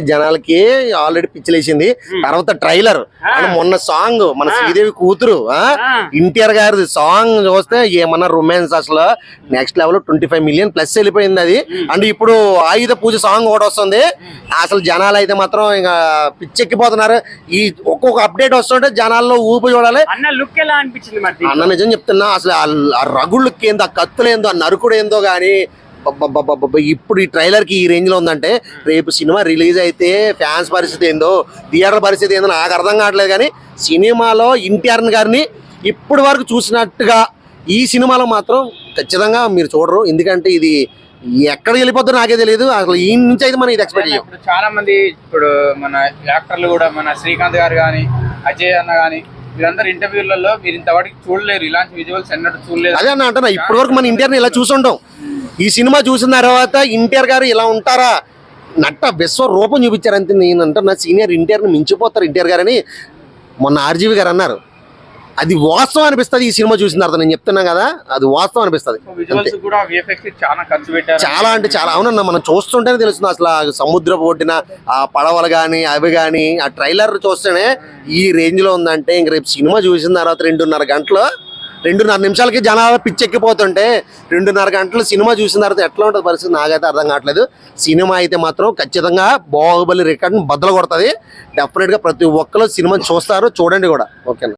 జనాలకి ఆల్రెడీ పిచ్చిలేసింది. తర్వాత ట్రైలర్. మొన్న సాంగ్ మన శ్రీదేవి కూతురు ఎన్టీఆర్ గారిది సాంగ్ చూస్తే ఏమన్నా రొమాన్స్ అసలు? Next level twenty five million plus వెళ్ళిపోయింది అది. అండ్ ఇప్పుడు ఆయుధ పూజ సాంగ్ కూడా వస్తుంది. అసలు జనాలు అయితే మాత్రం ఇంకా పిచ్చెక్కిపోతున్నారు. ఈ ఒక్కొక్క అప్డేట్ వస్తుంటే జనాల్లో ఊపి చూడాలి. అన్న లుక్ ఎలా అనిపించింది మరి అన్న నిజం చెప్తున్నా అసలు ఆ- రగుళ్ళకి ఏందో ఆ కత్తులు ఏందో ఆ నరుకుడు ఏందో కానీ ఇప్పుడు ఈ ట్రైలర్కి ఈ రేంజ్లో ఉందంటే రేపు సినిమా రిలీజ్ అయితే ఫ్యాన్స్ పరిస్థితి ఏందో థియేటర్ పరిస్థితి ఏందో నాకు అర్థం కావట్లేదు కానీ సినిమాలో ఎన్టీఆర్ గారిని ఇప్పటి వరకు చూసినట్టుగా ఈ సినిమాలో మాత్రం ఖచ్చితంగా మీరు చూడరు. ఎందుకంటే ఇది ఎక్కడికి వెళ్ళిపోతుందో నాకే తెలియదు. అసలు ఈ నుంచి అయితే మనం ఇది ఎక్స్పెక్ట్ చేయం చాలా మంది ఇప్పుడు మన యాక్టర్లు కూడా మన శ్రీకాంత్ గారు కానీ అజయ్ అన్న కానీ వీళ్ళందరూ ఇంటర్వ్యూలలో మీరు ఇంతవరకు చూడలేరు. ఇలాంటి విజువల్స్ ఎన్నడూ చూడలేదు. అదే అన్న అంటున్నా ఇప్పటి వరకు మన ఎన్టీఆర్ని ఇలా చూసుంటాం ఈ సినిమా చూసిన తర్వాత ఎన్టీఆర్ గారు ఇలా ఉంటారా? నట్ట విశ్వ రూపం చూపించారు అంతే నేను అంటున్నా. సీనియర్ ఎన్టీఆర్ని మించిపోతారు ఎన్టీఆర్ గారని మొన్న ఆర్జీవి గారు అన్నారు. అది వాస్తవం అనిపిస్తుంది ఈ సినిమా చూసిన తర్వాత నేను చెప్తున్నా కదా అది వాస్తవం అనిపిస్తుంది. చాలా ఖర్చు పెట్టారు. చాలా అంటే చాలా అవునన్నా మనం చూస్తుంటేనే తెలుస్తుంది అసలు ఆ సముద్రపు ఒడ్డిన ఆ పడవలు కానీ అవి కానీ ఆ ట్రైలర్ చూస్తేనే ఈ రేంజ్లో ఉందంటే ఇంక రేపు సినిమా చూసిన తర్వాత రెండున్నర గంటలు రెండున్నర నిమిషాలకి జనాలు పిచ్చెక్కిపోతుంటే రెండున్నర గంటలు సినిమా చూసిన తర్వాత ఎట్లా ఉంటుంది పరిస్థితి? నాకైతే అర్థం కావట్లేదు. సినిమా అయితే మాత్రం ఖచ్చితంగా బాహుబలి రికార్డ్ని బద్దలు కొడుతుంది. డెఫినెట్గా ప్రతి ఒక్కరు సినిమా చూస్తారు. చూడండి కూడా. ఓకేనా?